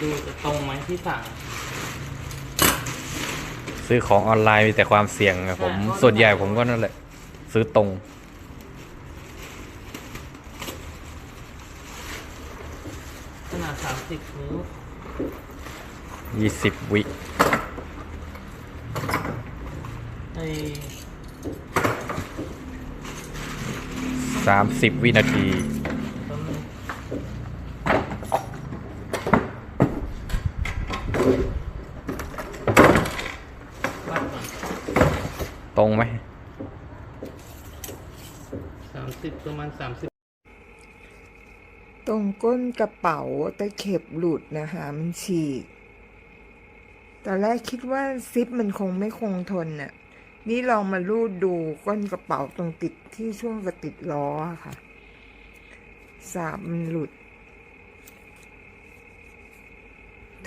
ดูจะตรงไหมที่สั่งซื้อของออนไลน์มีแต่ความเสี่ยงอะผมใช่ส่วนใหญ่ผมก็นั่นแหละ ซื้อตรง ขนาดสามสิบนิ้ว20วิ ไอ้30วินาที ต้นงวัดก่อน ตรงไหมสามสิบประมาณสามสิบตรงก้นกระเป๋าตะเข็บหลุดนะคะมันฉีกตอนแรกคิดว่าซิปมันคงไม่คงทนน่ะ นี่ลองมาลูดดูก้นกระเป๋าตรงติดที่ช่วงกระติดล้ออะค่ะ สาบมันหลุด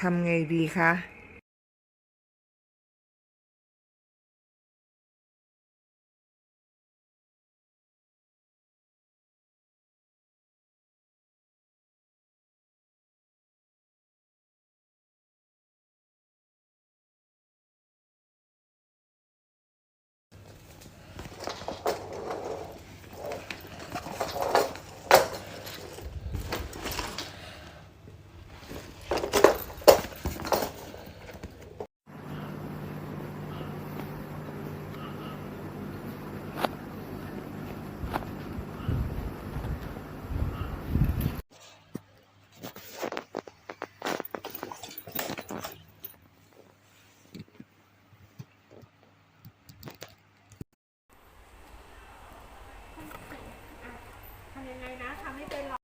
ทำไงดีคะ ทำ ยังไงนะทำให้เป็นหรอ